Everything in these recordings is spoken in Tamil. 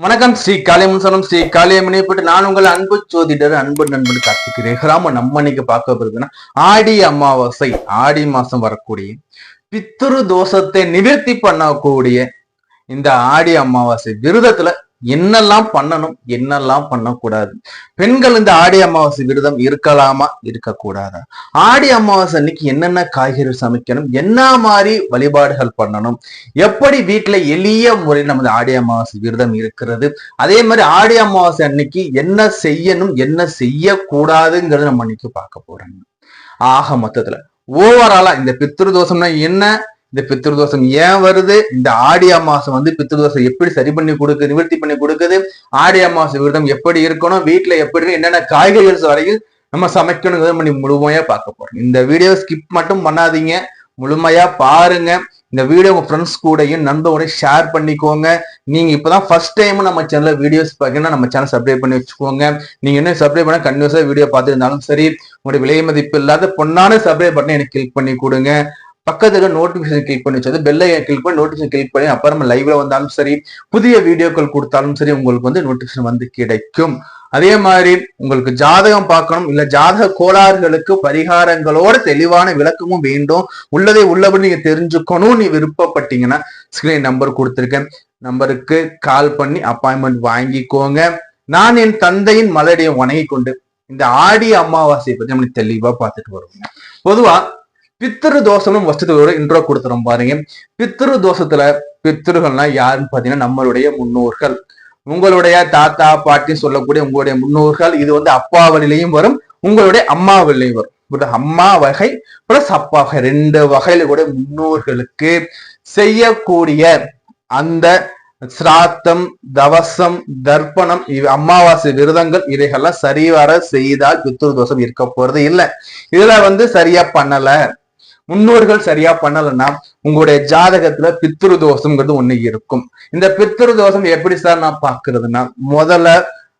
வணக்கம் ஸ்ரீ காளியமுசனம் ஸ்ரீ காளியம்மனை போட்டு நான் உங்கள் அன்பு ஜோதிடர் அன்பு நண்பன் கார்த்திக்கிறேன் ராம நம்ம இன்னைக்கு பார்க்க போறதுன்னா ஆடி அமாவாசை ஆடி மாசம் வரக்கூடிய பித்துரு தோஷத்தை நிவர்த்தி பண்ணக்கூடிய இந்த ஆடி அமாவாசை விரதத்துல என்னெல்லாம் பண்ணணும் என்னெல்லாம் பண்ணக்கூடாது? பெண்கள் இந்த ஆடி அமாவாசை விரதம் இருக்கலாமா? இருக்கக்கூடாதா? ஆடி அமாவாசை அன்னைக்கு என்னென்ன காய்கறி சமைக்கணும்? என்ன மாதிரி வழிபாடுகள் பண்ணணும்? எப்படி வீட்டுல எளிய முறையில் நமது ஆடி அமாவாசை விரதம் இருக்கிறது? அதே மாதிரி ஆடி அமாவாசை அன்னைக்கு என்ன செய்யணும் என்ன செய்யக்கூடாதுங்கிறத நம்ம இன்னைக்கு பார்க்க போறோம். ஆக மொத்தத்துல ஓவராலா இந்த பித்ரு தோஷம்னா என்ன? இந்த பித்ருதோஷம் ஏன் வருது? இந்த ஆடி அமாசம் வந்து பித்ருதோஷம் எப்படி சரி பண்ணி கொடுக்குது நிவர்த்தி பண்ணி கொடுக்குது? ஆடி அமாச விரதம் எப்படி இருக்கணும்? வீட்டுல எப்படி என்னென்ன காய்கறிகள் வரையில் நம்ம சமைக்கணுங்கிறத பண்ணி முழுமையா பார்க்க போறோம். இந்த வீடியோ ஸ்கிப் மட்டும் பண்ணாதீங்க. முழுமையா பாருங்க. இந்த வீடியோ உங்க ஃப்ரெண்ட்ஸ் கூடயும் நண்பர்களையும் ஷேர் பண்ணிக்கோங்க. நீங்க இப்பதான் ஃபர்ஸ்ட் டைம் நம்ம சேனல்ல வீடியோஸ் பாக்கீங்கன்னா நம்ம சேனல் சப்ஸ்கிரைப் பண்ணி வச்சுக்கோங்க. நீங்க இன்னும் சப்ஸ்கிரைப் பண்ண கண்டினியூஸா வீடியோ பார்த்துருந்தாலும் சரி உங்களுடைய விலை மதிப்பு இல்லாத பொண்ணான சப்ஸ்கிரைப் பட்டனை எனக்கு கிளிக் பண்ணி கொடுங்க. பக்கத்துல நோட்டிபிகேஷன் கிளிக் பண்ணி வச்சது பெல்லை கிளிக் பண்ணி நோட்டிபிகேஷன் கிளிக் பண்ணி அப்புறம் லைவ்ல வந்தாலும் சரி புதிய வீடியோக்கள் கொடுத்தாலும் சரி உங்களுக்கு வந்து நோட்டிபிகேஷன் வந்து கிடைக்கும். அதே மாதிரி உங்களுக்கு ஜாதகம் பார்க்கணும். இல்ல ஜாதக கோளாறுகளுக்கு பரிகாரங்களோட தெளிவான விளக்கமும் வேண்டும். உள்ளதை உள்ளபடி நீங்க தெரிஞ்சுக்கணும். நீ விருப்பப்பட்டீங்கன்னா ஸ்கிரீன் நம்பர் கொடுத்துருக்கேன். நம்பருக்கு கால் பண்ணி அப்பாயின்மெண்ட் வாங்கிக்கோங்க. நான் என் தந்தையின் மலடியை வணங்கி கொண்டு இந்த ஆடி அமாவாசையை பத்தி நம்ம தெளிவா பார்த்துட்டு வருவோம். பொதுவா பித்திரு தோஷமும் ஒரு இன்ட்ரோ கொடுத்துரும் பாருங்க. பித்திரு தோஷத்துல பித்திருகள்னா யாருன்னு பாத்தீங்கன்னா நம்மளுடைய முன்னோர்கள். உங்களுடைய தாத்தா பாட்டி சொல்லக்கூடிய உங்களுடைய முன்னோர்கள் இது வந்து அப்பா வழியிலையும் வரும் உங்களுடைய அம்மா வழியிலையும் வரும். அம்மா வகை பிளஸ் அப்பா வகை. ரெண்டு வகையில கூட முன்னோர்களுக்கு செய்யக்கூடிய அந்த சிராத்தம் தவசம் தர்ப்பணம் இவ் அமாவாசை விரதங்கள் இவைகள்லாம் சரிவர செய்தால் பித்ரு தோஷம் இருக்க போறது இல்லை. இதுல வந்து சரியா பண்ணல. முன்னோர்கள் சரியா பண்ணலைன்னா உங்களுடைய ஜாதகத்துல பித்ரு தோஷம்ங்கிறது ஒண்ணு இருக்கும். இந்த பித்ரு தோஷம் எப்படி சார் நான் பாக்குறதுன்னா முதல்ல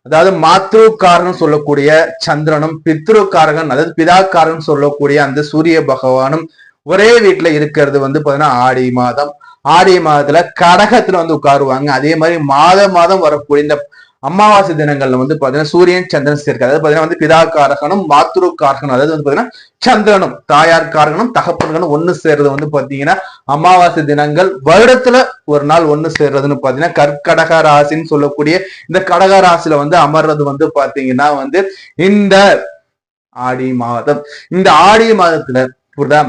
அதாவது மாத்ருக்காரன் சொல்லக்கூடிய சந்திரனும் பித்ருக்காரகன் அதாவது பிதாக்காரன் சொல்லக்கூடிய அந்த சூரிய பகவானும் ஒரே வீட்டுல இருக்கிறது வந்து பாத்தீங்கன்னா ஆடி மாதம். ஆடி மாதத்துல கடகத்துல வந்து உட்காருவாங்க. அதே மாதிரி மாத மாதம் வரக்கூடிய இந்த அமாவாசை தினங்கள்ல வந்து பாத்தீங்கன்னா சூரியன் சந்திரன் சேர்க்க. அதாவது பாத்தீங்கன்னா வந்து மாத்துரு காரகனும் அதாவது வந்து பாத்தீங்கன்னா சந்திரனும் தாயார் காரகனும் தகப்பன்களும் ஒண்ணு சேர்றது வந்து பாத்தீங்கன்னா அமாவாசை தினங்கள். வருடத்துல ஒரு நாள் ஒண்ணு சேர்றதுன்னு பாத்தீங்கன்னா கற்கடக ராசின்னு சொல்லக்கூடிய இந்த கடக ராசியில வந்து அமர்றது வந்து பாத்தீங்கன்னா வந்து இந்த ஆடி மாதம். இந்த ஆடி மாதத்துல புரியுதா?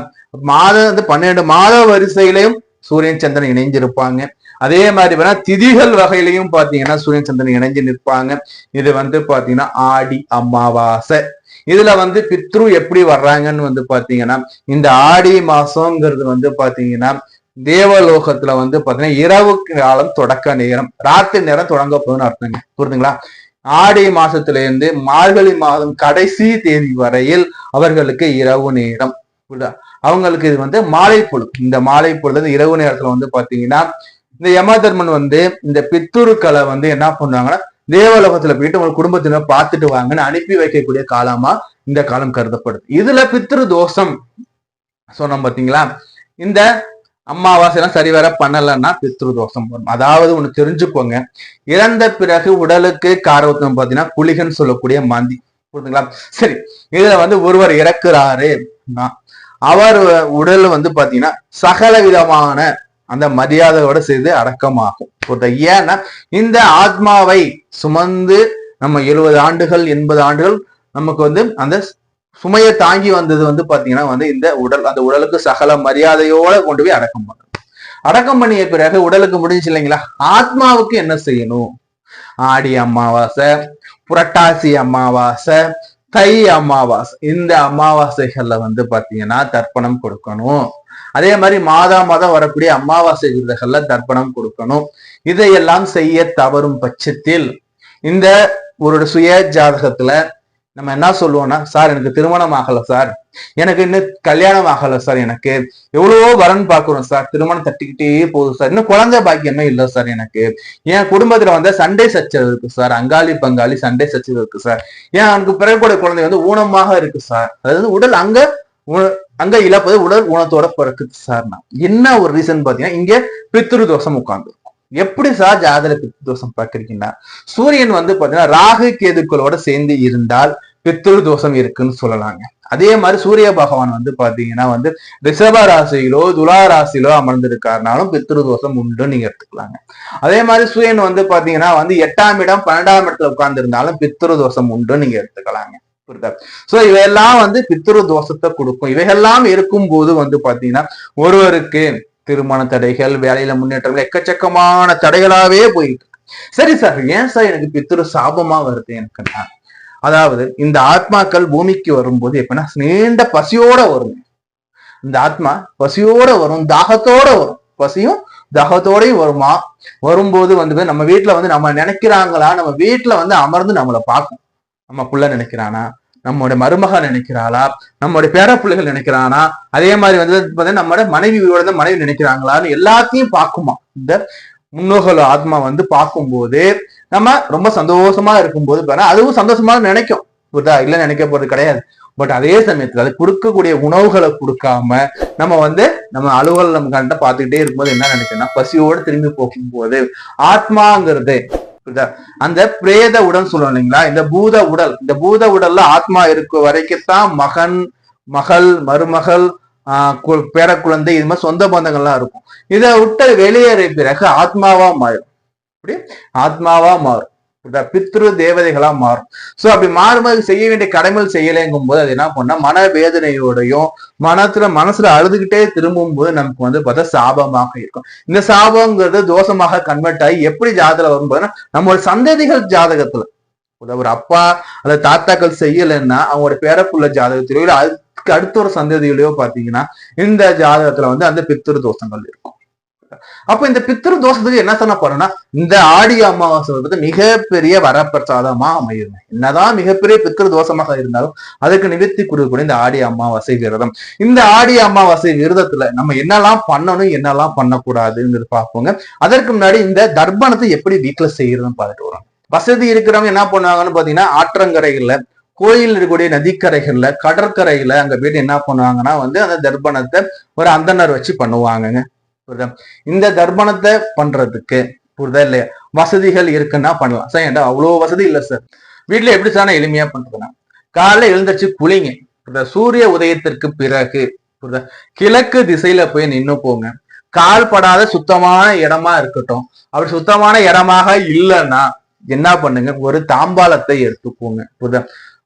மாதம் வந்து பன்னெண்டு மாத வரிசையிலையும் சூரியன் சந்திரன் இணைஞ்சிருப்பாங்க. அதே மாதிரி வேணா திதிகள் வகையிலையும் பாத்தீங்கன்னா சூரியன் சந்திரன் இணைஞ்சு நிற்பாங்க. இது வந்து பாத்தீங்கன்னா ஆடி அமாவாசை. இதுல வந்து பித்ரு எப்படி வர்றாங்கன்னு வந்து பாத்தீங்கன்னா இந்த ஆடி மாசம்ங்கிறது வந்து பாத்தீங்கன்னா தேவலோகத்துல வந்து பாத்தீங்கன்னா இரவு காலம் தொடக்க நேரம் ராத்திரி நேரம் தொடங்க போகுதுன்னு அர்த்தங்க. புரிதுங்களா ஆடி மாசத்துல இருந்து மார்கழி மாதம் கடைசி தேதி வரையில் அவர்களுக்கு இரவு நேரம். புரியுதா? அவங்களுக்கு இது வந்து மாலை பொழுது இந்த மாலை பொழுது இரவு நேரத்துல வந்து பாத்தீங்கன்னா இந்த யமதர்மன் வந்து இந்த பித்துருக்களை வந்து என்ன பண்ணுவாங்கன்னா தேவலோகத்துல போயிட்டு உங்க குடும்பத்தினர் பார்த்துட்டு வாங்கன்னு அனுப்பி வைக்கக்கூடிய காலமா இந்த காலம் கருதப்படுது. இதுல பித்ரு தோஷம் சொன்னோம் பாத்தீங்களா? இந்த அமாவாசை எல்லாம் சரிவர பண்ணலன்னா பித்ரு தோஷம் வரும். அதாவது ஒண்ணு தெரிஞ்சுக்கோங்க. இறந்த பிறகு உடலுக்கு காரவத்தம் பாத்தீங்கன்னா குளிகன்னு சொல்லக்கூடிய மாந்தி. புரியுதுங்களா சரி. இதுல வந்து ஒருவர் இறக்குறாரு. அவர் உடல் வந்து பாத்தீங்கன்னா சகல விதமான அந்த மரியாதையோட செய்து அடக்கமாகும். புரியுதா ஏன்னா இந்த ஆத்மாவை சுமந்து நம்ம எழுபது ஆண்டுகள் எண்பது ஆண்டுகள் நமக்கு வந்து அந்த சுமையை தாங்கி வந்தது வந்து பாத்தீங்கன்னா வந்து இந்த உடல் அந்த உடலுக்கு சகல மரியாதையோட கொண்டு போய் அடக்கம் பண்ணணும். அடக்கம் பண்ணிய பிறகு உடலுக்கு முடிஞ்சு இல்லைங்களா? ஆத்மாவுக்கு என்ன செய்யணும்? ஆடி அமாவாசை புரட்டாசி அமாவாசை தை அமாவாசை. இந்த அமாவாசைகள்ல வந்து பாத்தீங்கன்னா தர்ப்பணம் கொடுக்கணும். அதே மாதிரி மாதா மாதம் வரக்கூடிய அமாவாசை விருதுகள்ல தர்ப்பணம் கொடுக்கணும். இதையெல்லாம் செய்ய தவறும் பட்சத்தில் இந்த ஒரு சுய ஜாதகத்துல நம்ம என்ன சொல்லுவோம்னா சார் எனக்கு திருமணம் ஆகல சார். எனக்கு இன்னும் கல்யாணம் ஆகல சார் எனக்கு. எவ்வளவோ வரன் பாக்குறோம் சார். திருமணம் தட்டிக்கிட்டே போகுது சார். இன்னும் குழந்தை பாக்கியமே இல்லை சார் எனக்கு. என் குடும்பத்துல வந்து சண்டை சச்சரவு இருக்கு சார். அங்காளி பங்காளி சண்டை சச்சரவு இருக்கு சார். ஏன் அவனுக்கு பிறக்கூடிய குழந்தை வந்து ஊனமாக இருக்கு சார். அதாவது உடல் அங்க அங்க இழப்பது உடல் ஊனத்தோட பிறக்குது சார் என்ன ஒரு ரீசன் பாத்தீங்கன்னா இங்க பித்ரு தோஷம் உட்கார்ந்து. எப்படி சார் ஜாதக பித்ரு தோஷம் பார்க்கறீங்கன்னா சூரியன் வந்து பாத்தீங்கன்னா ராகு கேதுக்களோட சேர்ந்து இருந்தால் பித்ரு தோஷம் இருக்குன்னு சொல்லலாங்க. அதே மாதிரி சூரிய பகவான் வந்து பாத்தீங்கன்னா வந்து ரிஷப ராசியிலோ துலா ராசியிலோ அமர்ந்திருக்காருனாலும் பித்ரு தோஷம் உண்டுன்னு நீங்க எடுத்துக்கலாங்க. அதே மாதிரி சூரியன் வந்து பாத்தீங்கன்னா வந்து எட்டாம் இடம் பன்னெண்டாம் இடத்துல உட்கார்ந்து இருந்தாலும் பித்ரு தோஷம் உண்டுன்னு நீங்க எடுத்துக்கலாங்க. புரியுதா? சோ இவையெல்லாம் வந்து பித்ரு தோஷத்தை கொடுக்கும். இவையெல்லாம் இருக்கும் போது வந்து பாத்தீங்கன்னா ஒருவருக்கு திருமண தடைகள் வேலையில முன்னேற்றங்கள் எக்கச்சக்கமான தடைகளாவே போயிட்டு சரி சார் ஏன் சார் எனக்கு பித்ரு சாபமா வருது எனக்குன்னா? அதாவது இந்த ஆத்மாக்கள் பூமிக்கு வரும்போது எப்படின்னா நீண்ட பசியோட வரும். இந்த ஆத்மா பசியோட வரும் தாகத்தோட வரும். பசியும் தாகத்தோடயும் வருமா? வரும்போது வந்து நம்ம வீட்டுல வந்து நம்ம நினைக்கிறாங்களா? நம்ம வீட்டுல வந்து அமர்ந்து நம்மளை பார்க்கும். நம்ம புள்ள நினைக்கிறானா? நம்மளுடைய மருமகள் நினைக்கிறாளா? நம்மளுடைய பேர பிள்ளைகள் நினைக்கிறானா? அதே மாதிரி வந்து பார்த்தீங்கன்னா நம்மளோட மனைவியோட தான் மனைவி நினைக்கிறாங்களான்னு எல்லாத்தையும் பார்க்குமா? இந்த முன்னோர்கள் ஆத்மா வந்து பார்க்கும்போது நம்ம ரொம்ப சந்தோஷமா இருக்கும்போது அதுவும் சந்தோஷமா நினைக்கும். புரியுதா? இல்லை நினைக்க போறது கிடையாது. பட் அதே சமயத்துல அது கொடுக்கக்கூடிய உணவுகளை கொடுக்காம நம்ம வந்து நம்ம அலுவல் நம்ம கண்ட பார்த்துக்கிட்டே இருக்கும்போது என்ன நினைக்கிறோம்னா பசியோடு திரும்பி போகும்போது ஆத்மாங்கிறது புரியுதா? அந்த பிரேத உடல் சொல்லுவோம் இல்லைங்களா? இந்த பூத உடல். இந்த பூத உடல்ல ஆத்மா இருக்க வரைக்கும்தான் மகன் மகள் மருமகள் ஆஹ் பேர பேரக்குழந்தை இது மாதிரி சொந்த பந்தங்கள்லாம் இருக்கும். இதை விட்டு வெளியேறிய பிறகு ஆத்மாவா மாறும். அப்படி ஆத்மாவா மாறும். பித்ரு தேவதைகளா மாறும். சோ அப்படி மாறும்போது செய்ய வேண்டிய கடமைகள் செய்யலைங்கும் போது அது என்ன பண்ணா மனவேதனையோடையும் மனத்துல மனசுல அழுதுகிட்டே திரும்பும் போது நமக்கு வந்து பார்த்தா சாபமாக இருக்கும். இந்த சாபங்கிறது தோஷமாக கன்வெர்ட் ஆகி எப்படி ஜாதகம் வரும்போதுன்னா நம்மளோட சந்ததிகள் ஜாதகத்துல. ஒரு- அப்பா அல்லது தாத்தாக்கள் செய்யலைன்னா அவங்களோட பேரப்புள்ள ஜாதகத்திலயோ இல்ல அதுக்கு அடுத்த ஒரு சந்ததியிலயோ பாத்தீங்கன்னா இந்த ஜாதகத்துல வந்து அந்த பித்திரு தோஷங்கள் இருக்கும். அப்ப இந்த பித்ரு தோஷத்துக்கு என்ன சொன்ன போறோம்னா இந்த ஆடி அமாவாசை வந்து மிகப்பெரிய வரப்பிரசாதமா அமையுது என்னதான் மிகப்பெரிய பித்ரு தோஷமாக இருந்தாலும் அதுக்கு நிவர்த்தி கொடுக்கக்கூடிய இந்த ஆடி அமாவாசை விரதம். இந்த ஆடி அமாவாசை விரதத்துல நம்ம என்னெல்லாம் பண்ணணும் என்னெல்லாம் பண்ணக்கூடாதுங்கிறது பார்ப்போங்க. அதற்கு முன்னாடி இந்த தர்ப்பணத்தை எப்படி வீட்டுல செய்யறதுன்னு பார்த்துட்டு வரோம். வசதி இருக்கிறவங்க என்ன பண்ணுவாங்கன்னு பாத்தீங்கன்னா ஆற்றங்கரைகள்ல கோயில் இருக்கக்கூடிய நதிக்கரைகள்ல கடற்கரையில அங்க போயிட்டு என்ன பண்ணுவாங்கன்னா வந்து அந்த தர்ப்பணத்தை ஒரு அந்தனர் வச்சு பண்ணுவாங்கங்க. புரியுதா? இந்த தர்ப்பணத்தை பண்றதுக்கு புரியுதா இல்லையா? வசதிகள் இருக்குன்னா பண்ணலாம். சார் ஏன்டா அவ்வளோ வசதி இல்லை சார்? வீட்டுல எப்படி சார் எளிமையா பண்றதுன்னா காலைல எழுந்திரிச்சு குளிங்க. புரியுதா? சூரிய உதயத்திற்கு பிறகு புரியுதா? கிழக்கு திசையில போய் நின்னு போங்க. கால் படாத சுத்தமான இடமா இருக்கட்டும். அப்படி சுத்தமான இடமாக இல்லைன்னா என்ன பண்ணுங்க? ஒரு தாம்பாலத்தை எடுத்துக்கோங்க. புரியுதா?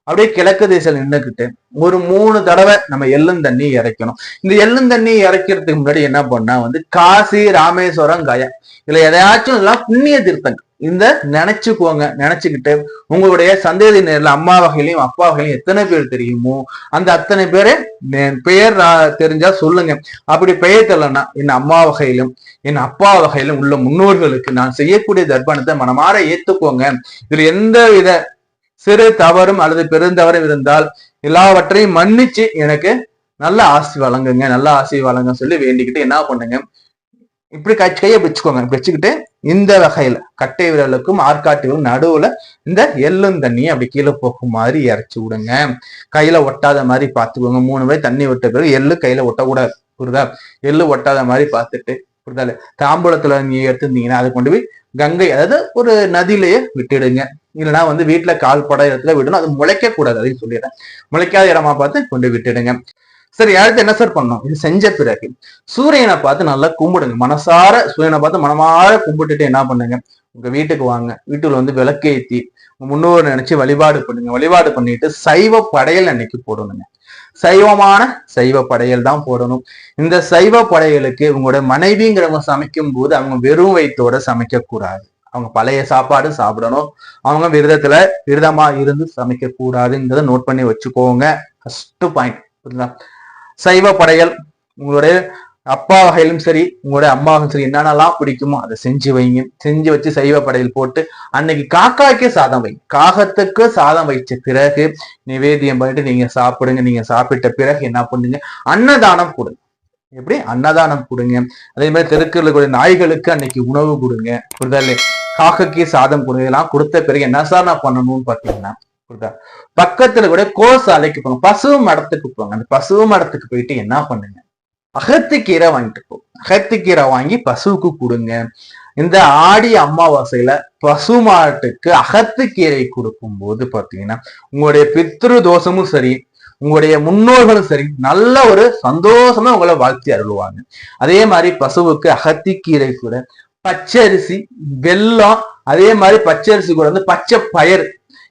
அப்படியே கிழக்கு திசையில் நின்றுக்கிட்டு ஒரு மூணு தடவை நம்ம எள்ளும் தண்ணி இறைக்கணும். இந்த எள்ளும் தண்ணி இறைக்கிறதுக்கு முன்னாடி என்ன பண்ணா வந்து காசி ராமேஸ்வரம் கயா. இதுல எதையாச்சும் எல்லாம் புண்ணிய தீர்த்தங்கள். இந்த நினைச்சுக்கோங்க நினைச்சுக்கிட்டு உங்களுடைய சந்தேதி நேரில் அம்மா வகையிலையும் அப்பா வகையிலையும் எத்தனை பேர் தெரியுமோ அந்த அத்தனை பேரு பெயர் தெரிஞ்சா சொல்லுங்க. அப்படி பெயர் தெரியலன்னா என் அம்மா வகையிலும் என் அப்பா வகையிலும் உள்ள முன்னோர்களுக்கு நான் செய்யக்கூடிய தர்ப்பணத்தை மனமாற ஏத்துக்கோங்க. இதுல எந்த வித சிறு தவறும் அல்லது பெருந்தவறும் இருந்தால் எல்லாவற்றையும் மன்னிச்சு எனக்கு நல்ல ஆசி வழங்குங்க நல்ல ஆசி வழங்க சொல்லி வேண்டிக்கிட்டு என்ன பண்ணுங்க? இப்படி கை கையை வச்சுக்கோங்க பிடிச்சுக்கிட்டு வச்சுக்கிட்டு இந்த வகையில கட்டை விரலுக்கும் ஆற்காட்டி நடுவுல இந்த எள்ளும் தண்ணியை அப்படி கீழே போகும் மாதிரி இறைச்சி விடுங்க. கையில ஒட்டாத மாதிரி பார்த்துக்கோங்க. மூணு பேர் தண்ணி விட்ட பிறகு எள்ளு கையில ஒட்டக்கூடாது. புரியுதா? எள்ளு ஒட்டாத மாதிரி பார்த்துட்டு புரியுதா? தாம்பூலத்துல நீங்க எடுத்திருந்தீங்கன்னா அதை கொண்டு போய் கங்கை அதாவது ஒரு நதியிலேயே விட்டுடுங்க. இல்லைன்னா வந்து வீட்டுல கால் பட இடத்துல விடணும். அது முளைக்க கூடாது. அதையும் சொல்லிடுறேன். முளைக்காத இடமா பார்த்து கொண்டு விட்டுடுங்க. சரி அடுத்து என்ன சார் பண்ணோம் இது செஞ்ச பிறகு சூரியனை பார்த்து நல்லா கும்பிடுங்க. மனசார சூரியனை பார்த்து மனமார கும்பிட்டுட்டு என்ன பண்ணுங்க? உங்க வீட்டுக்கு வாங்க. வீட்டுல வந்து விளக்கேத்தி முன்னோர் நினைச்சு வழிபாடு பண்ணுங்க. வழிபாடு பண்ணிட்டு சைவ படையல் அன்னைக்கு போடணுங்க. சைவமான சைவ படையல் தான் போடணும். இந்த சைவ படையலுக்கு உங்களோட மனைவிங்கிறவங்க சமைக்கும் போது அவங்க வெறும் வயிற்றோட சமைக்க கூடாது. அவங்க பழைய சாப்பாடு சாப்பிடணும். அவங்க விரதத்துல விரதமா இருந்து சமைக்க கூடாதுங்கிறத நோட் பண்ணி வச்சுக்கோங்க. ஃபர்ஸ்ட் பாயிண்ட் புரியுதுங்களா சைவ படையல் உங்களுடைய அப்பா வகையிலும் சரி உங்களுடைய அம்மாவும் சரி என்னென்னலாம் பிடிக்குமோ அதை செஞ்சு வைங்க. செஞ்சு வச்சு சைவ படையல் போட்டு அன்னைக்கு காக்காய்க்கு சாதம் வைங்க காகத்துக்கு சாதம் வைச்ச பிறகு நிவேதியம் பண்ணிட்டு நீங்க சாப்பிடுங்க. நீங்க சாப்பிட்ட பிறகு என்ன பண்ணுங்க? அன்னதானம் கொடுங்க. எப்படி? அன்னதானம் கொடுங்க. அதே மாதிரி தெருக்கில் நாய்களுக்கு அன்னைக்கு உணவு கொடுங்க. புரியுதா இல்லையா காக்கைக்கு சாதம் கொடுங்க இதெல்லாம் கொடுத்த பிறகு என்ன சார் நான் பண்ணணும்னு பாத்தீங்கன்னா பக்கத்துல கூட கோசாலைக்கு போங்க பசு மடத்துக்கு போங்க. அந்த பசு மடத்துக்கு போயிட்டு என்ன பண்ணுங்க? அகத்திக்கீரை வாங்கிட்டு போங்க அகத்துக்கீரை வாங்கி பசுவுக்கு கொடுங்க. இந்த ஆடி அமாவாசையில பசுமாட்டுக்கு அகத்துக்கீரை கொடுக்கும் போது பாத்தீங்கன்னா உங்களுடைய பித்ரு தோஷமும் சரி உங்களுடைய முன்னோர்களும் சரி நல்ல ஒரு சந்தோஷமா உங்களை வாழ்த்தி அருள்வாங்க. அதே மாதிரி பசுவுக்கு அகத்திக்கீரை கூட பச்சரிசி வெல்லம் அதே மாதிரி பச்சரிசி கூட வந்து பச்சை பயிர்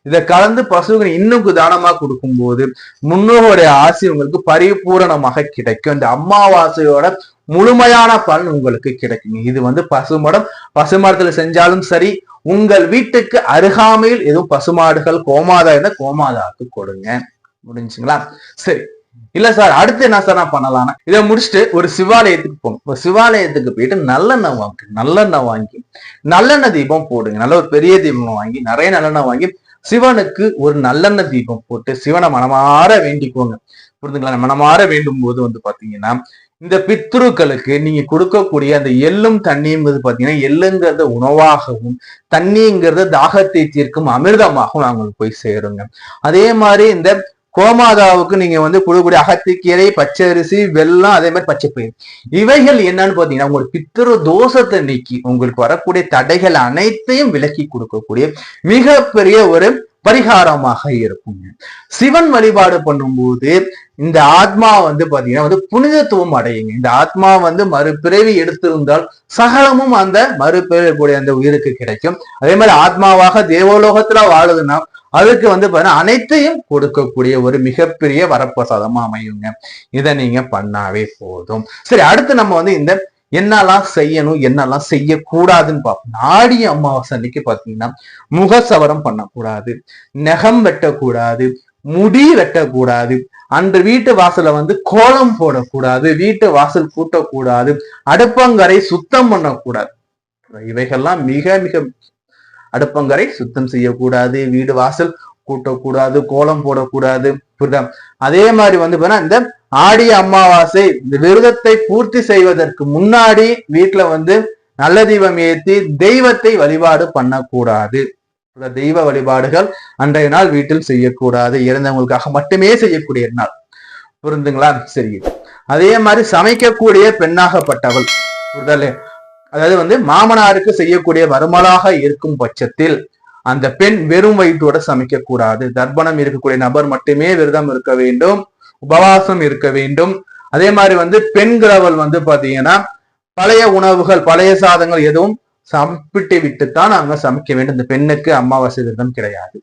இதை கலந்து பசுவுக்கு இன்னும் தானமா கொடுக்கும்போது முன்னோருடைய ஆசை உங்களுக்கு பரிபூரணமாக கிடைக்கும். இந்த அம்மாவாசையோட முழுமையான பலன் உங்களுக்கு கிடைக்கும். இது வந்து பசுமடம் பசுமரத்துல செஞ்சாலும் சரி உங்கள் வீட்டுக்கு அருகாமையில் எதுவும் பசுமாடுகள் கோமாதா இருந்தால் கோமாதாவுக்கு கொடுங்க. முடிஞ்சுங்களா? சரி. இல்ல சார் அடுத்து என்ன சார் நான் பண்ணலாம்னா? இதை முடிச்சுட்டு ஒரு சிவாலயத்துக்கு போகணும். ஒரு சிவாலயத்துக்கு போயிட்டு நல்லெண்ணெய் வாங்க நல்லெண்ணெய் வாங்கி நல்லெண்ணெய் தீபம் போடுங்க. நல்ல ஒரு பெரிய தீபம் வாங்கி நிறைய நல்லெண்ணெய் வாங்கி சிவனுக்கு ஒரு நல்லெண்ணெய் தீபம் போட்டு சிவனை மனமாற வேண்டிக்கோங்க. புரிஞ்சுங்களா? மனமாற வேண்டும் போது வந்து பாத்தீங்கன்னா இந்த பித்ருக்களுக்கு நீங்க கொடுக்கக்கூடிய அந்த எள்ளும் தண்ணியும் பாத்தீங்கன்னா எள்ளுங்கிறத உணவாகவும் தண்ணிங்கிறத தாகத்தை தீர்க்கும் அமிர்தமாகவும் அவங்களுக்கு போய் சேருங்க. அதே மாதிரி இந்த கோமாதாவுக்கு நீங்க வந்து கொடுக்கக்கூடிய அகத்திக்கீரை பச்சரிசி வெல்லம் அதே மாதிரி பச்சைப்பயிர் இவைகள் என்னன்னு பாத்தீங்கன்னா உங்களுக்கு பித்திரு தோஷத்தை நீக்கி உங்களுக்கு வரக்கூடிய தடைகள் அனைத்தையும் விலக்கி கொடுக்கக்கூடிய மிகப்பெரிய ஒரு பரிகாரமாக இருக்குங்க சிவன் வழிபாடு பண்ணும்போது இந்த ஆத்மா வந்து பாத்தீங்கன்னா வந்து புனிதத்துவம் அடையுங்க. இந்த ஆத்மா வந்து மறுபிறவி எடுத்திருந்தால் சகலமும் அந்த மறுபிறவி அந்த உயிருக்கு கிடைக்கும். அதே மாதிரி ஆத்மாவாக தேவலோகத்துல வாழுதுன்னா அதுக்கு வந்து பாத்தீங்கன்னா அனைத்தையும் கொடுக்கக்கூடிய ஒரு மிகப்பெரிய வரப்பிரசாதமா அமையுங்க. இதை நீங்க பண்ணாவே போதும். சரி அடுத்து நம்ம வந்து இந்த என்னெல்லாம் செய்யணும் என்னெல்லாம் செய்யக்கூடாதுன்னு பார்ப்போம் ஆடி அமாவாசை அன்னைக்கு பாத்தீங்கன்னா முகசவரம் பண்ணக்கூடாது நெகம் வெட்டக்கூடாது முடி வெட்டக்கூடாது அன்று வீட்டு வாசல வந்து கோலம் போடக்கூடாது வீட்டு வாசல் கூட்டக்கூடாது அடுப்பங்கரை சுத்தம் பண்ணக்கூடாது. இவைகள்லாம் மிக மிக அடுப்பங்கரை சுத்தம் செய்யக்கூடாது வீடு வாசல் கூட்டக்கூடாது கோலம் போடக்கூடாது புரியுதா? அதே மாதிரி வந்து இந்த ஆடி அமாவாசை இந்த விரதத்தை பூர்த்தி செய்வதற்கு முன்னாடி வீட்டுல வந்து நல்ல தீபம் ஏற்றி தெய்வத்தை வழிபாடு பண்ணக்கூடாது. தெய்வ வழிபாடுகள் அன்றைய நாள் வீட்டில் செய்யக்கூடாது. இறந்தவங்களுக்காக மட்டுமே செய்யக்கூடிய நாள். புரிந்துங்களா? சரி. அதே மாதிரி சமைக்கக்கூடிய பெண்ணாகப்பட்டவள். புரிதல்? அதாவது வந்து மாமனாருக்கு செய்யக்கூடிய வருமலாக இருக்கும் பட்சத்தில் அந்த பெண் வெறும் வயிற்றோட சமைக்க கூடாது தர்ப்பணம் இருக்கக்கூடிய நபர் மட்டுமே விரதம் இருக்க வேண்டும். உபவாசம் இருக்க வேண்டும். அதே மாதிரி வந்து பெண்கிறவள் வந்து பாத்தீங்கன்னா பழைய உணவுகள் பழைய சாதங்கள் எதுவும் சாப்பிட்டு விட்டுத்தான் அங்க சமைக்க வேண்டும். இந்த பெண்ணுக்கு அமாவாசை விரதம் கிடையாது.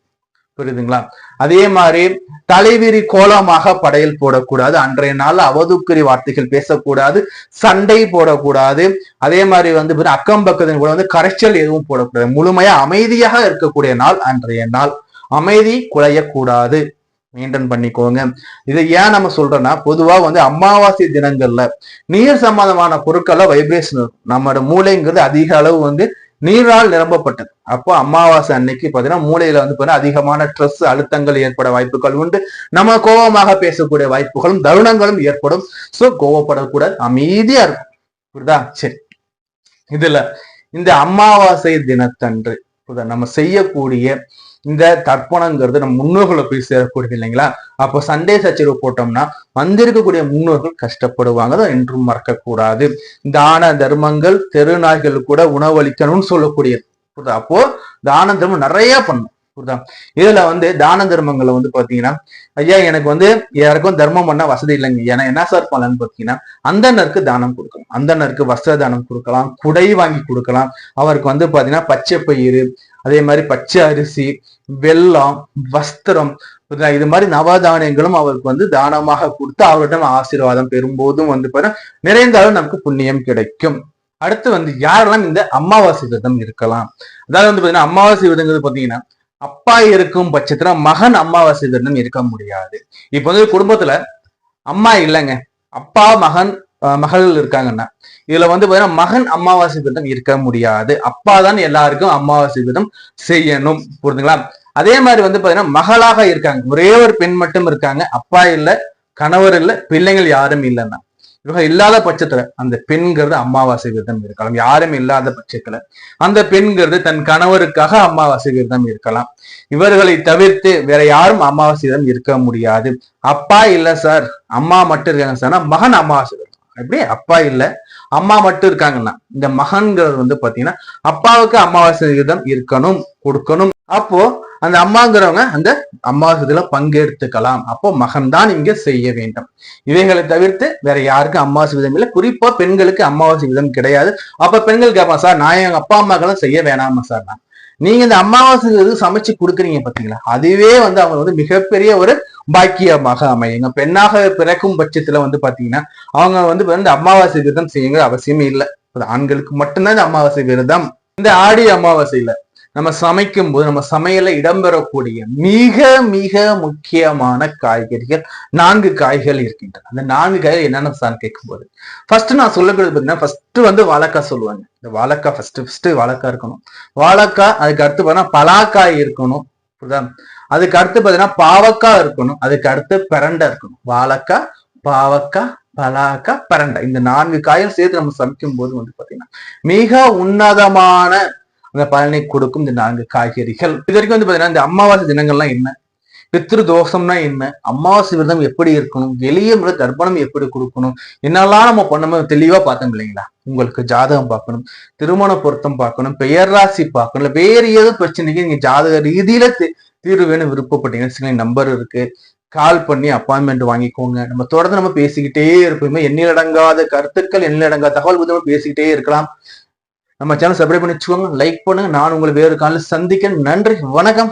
புரியுதுங்களா? அதே மாதிரி தலைவிரி கோலமாக படையல் போடக்கூடாது. அன்றைய நாள் அவதூக்குறி வார்த்தைகள் பேசக்கூடாது. சண்டை போடக்கூடாது. அதே மாதிரி வந்து அக்கம் பக்கத்தின் கூட வந்து கரைச்சல் எதுவும் போடக்கூடாது. முழுமையா அமைதியாக இருக்கக்கூடிய நாள் அன்றைய நாள். அமைதி குலையக்கூடாது. மெயின்டைன் பண்ணிக்கோங்க. இதை ஏன் நம்ம சொல்றோம்னா பொதுவா வந்து அமாவாசை தினங்கள்ல நீர் சம்பந்தமான பொருட்கள்ல வைப்ரேஷன் நம்மளோட மூளைங்கிறது அதிக அளவு வந்து நீரால் நிரம்பப்பட்டது. அப்போ அமாவாசை அன்னைக்கு பாத்தீங்கன்னா மூளையில வந்து பாத்தீங்கன்னா அதிகமான ஸ்ட்ரெஸ் அழுத்தங்கள் ஏற்பட வாய்ப்புகள் உண்டு. நம்ம கோபமாக பேசக்கூடிய வாய்ப்புகளும் தருணங்களும் ஏற்படும். சோ கோவப்படக்கூடாது அமைதியா இருக்கும். புரியுதா? சரி. இதுல இந்த அமாவாசை தினத்தன்று நம்ம செய்யக்கூடிய இந்த தர்ப்பணங்கிறது நம்ம முன்னோர்களை போய் சேரக்கூடியது இல்லைங்களா? அப்போ சண்டே சச்சரவு போட்டோம்னா வந்திருக்கக்கூடிய முன்னோர்கள் கஷ்டப்படுவாங்க. அதை என்றும் மறக்கக்கூடாது. தான தர்மங்கள் தெருநாய்கள் கூட உணவளிக்கணும்னு சொல்லக்கூடியது. அப்போ தான தர்மம் நிறைய பண்ணும். புரியுதா? இதுல வந்து தான தர்மங்களை வந்து பாத்தீங்கன்னா ஐயா எனக்கு வந்து யாருக்கும் தர்மம் பண்ண வசதி இல்லைங்க ஏன்னா என்ன சார் பண்ணலன்னு பாத்தீங்கன்னா அந்தனருக்கு தானம் கொடுக்கலாம் அந்தனருக்கு வஸ்திர தானம் கொடுக்கலாம் குடை வாங்கி கொடுக்கலாம். அவருக்கு வந்து பாத்தீங்கன்னா பச்சை பயிறு அதே மாதிரி பச்சை அரிசி வெள்ளம் வஸ்திரம் இது மாதிரி நவதானியங்களும் அவருக்கு வந்து தானமாக கொடுத்து அவரிடம் ஆசீர்வாதம் பெறும்போதும் வந்து நிறைந்தாலும் நமக்கு புண்ணியம் கிடைக்கும். அடுத்து வந்து யாரெல்லாம் இந்த அமாவாசை விரதம் இருக்கலாம்? அதாவது வந்து பாத்தீங்கன்னா அமாவாசை விரதங்கிறது பாத்தீங்கன்னா அப்பா இருக்கும் பட்சத்துல மகன் அமாவாசை விரதம் இருக்க முடியாது. இப்ப வந்து குடும்பத்துல அம்மா இல்லைங்க. அப்பா மகன் மகள் இருக்காங்கன்னா இதுல வந்து பாத்தீங்கன்னா மகன் அமாவாசை விரதம் இருக்க முடியாது. அப்பா தான் எல்லாருக்கும் அமாவாசை விரதம் செய்யணும். புரிஞ்சுங்களா? அதே மாதிரி வந்து பாத்தீங்கன்னா மகளாக இருக்காங்க. ஒரே ஒரு பெண் மட்டும் இருக்காங்க. அப்பா இல்ல கணவர் இல்ல பிள்ளைங்கள் யாரும் இல்லைன்னா. இவங்க இல்லாத பட்சத்துல அந்த பெண்கிறது அமாவாசை விரதம் இருக்கலாம். யாரும் இல்லாத பட்சத்துல அந்த பெண்கிறது தன் கணவருக்காக அமாவாசை விரதம் இருக்கலாம். இவர்களை தவிர்த்து வேற யாரும் அமாவாசை விரதம் இருக்க முடியாது. அப்பா இல்ல சார். அம்மா மட்டும் இருக்காங்க சார்னா மகன் அமாவாசை விரதம். எப்படி? அப்பா இல்ல. அம்மா மட்டும் இருக்காங்கன்னா இந்த மகன்கிறது வந்து பாத்தீங்கன்னா அப்பாவுக்கு அமாவாசை விரதம் இருக்கணும் கொடுக்கணும். அப்போ அந்த அம்மாங்கிறவங்க அந்த அம்மா இதுல பங்கெடுத்துக்கலாம். அப்போ மகன் தான் இங்க செய்ய வேண்டும். இவைகளை தவிர்த்து வேற யாருக்கும் அம்மாவாசை விதம் இல்லை. குறிப்பா பெண்களுக்கு அமாவாசை விதம் கிடையாது. அப்ப பெண்கள் கேட்பான் சார் நான் எங்க அப்பா அம்மாக்கெல்லாம் செய்ய வேணாமா சார்? நான். நீங்க இந்த அமாவாசை சமைச்சு கொடுக்குறீங்க பாத்தீங்களா? அதுவே வந்து அவங்க வந்து மிகப்பெரிய ஒரு பாக்கியமாக அமையுங்க. பெண்ணாக பிறக்கும் பட்சத்துல வந்து பாத்தீங்கன்னா அவங்க வந்து இந்த அமாவாசை விரதம் செய்யுங்கிற அவசியமே இல்லை. ஆண்களுக்கு மட்டும்தான் இந்த அமாவாசை விரதம் இந்த ஆடி அமாவாசையில நம்ம சமைக்கும் போது நம்ம சமையல இடம்பெறக்கூடிய மிக மிக முக்கியமான காய்கறிகள் நான்கு காய்கள் இருக்கின்றன. அந்த நான்கு காய்கள் என்னென்ன சார் கேட்கும்போது ஃபர்ஸ்ட் நான் சொல்லக்கூடியது பார்த்தீங்கன்னா ஃபர்ஸ்ட் வந்து வாழைக்காய் சொல்லுவாங்க. இந்த வாழைக்காய் ஃபர்ஸ்ட் ஃபர்ஸ்ட் வாழைக்காய் இருக்கணும். வாழைக்காய் அதுக்கு அடுத்து பார்த்தீங்கன்னா பலாக்காய் இருக்கணும். புரியுதா? அதுக்கு அடுத்து பார்த்தீங்கன்னா பாவக்காய் இருக்கணும். அதுக்கு அடுத்து பிரண்டை இருக்கணும். வாழைக்காய் பாவக்காய் பலாக்காய் பிரண்டை. இந்த நான்கு காயும் சேர்த்து நம்ம சமைக்கும் போது வந்து பாத்தீங்கன்னா மிக உன்னதமான அந்த பலனை கொடுக்கும் இந்த நான்கு காய்கறிகள். இது வரைக்கும் வந்து பாத்தீங்கன்னா இந்த அமாவாசை தினங்கள்லாம் என்ன? பித்ரு தோஷம்னா என்ன? அமாவாசை விரதம் எப்படி இருக்கணும்? எளிய முறை தர்ப்பணம் எப்படி கொடுக்கணும்? என்னெல்லாம் நம்ம பண்ணணும் தெளிவா பார்த்தோம் இல்லைங்களா? உங்களுக்கு ஜாதகம் பார்க்கணும் திருமண பொருத்தம் பார்க்கணும் பெயர் ராசி பார்க்கணும் இல்ல வேறு ஏதோ பிரச்சனைக்கு நீங்க ஜாதக ரீதியில தீ- தீர்வு வேணும் விருப்பப்பட்டீங்கன்னா நம்பர் இருக்கு. கால் பண்ணி அப்பாயின்மெண்ட் வாங்கிக்கோங்க. நம்ம தொடர்ந்து நம்ம பேசிக்கிட்டே இருப்போமே எண்ணிலடங்காத கருத்துக்கள் எண்ணிலடங்காத தகவல் பத்தி நம்ம பேசிக்கிட்டே இருக்கலாம். நம்ம சேனல் சப்ஸ்கிரைப் பண்ணி வச்சுக்கோங்க லைக் பண்ணுங்க. நான் உங்களை வேறு காலையில் சந்திக்க நன்றி வணக்கம்.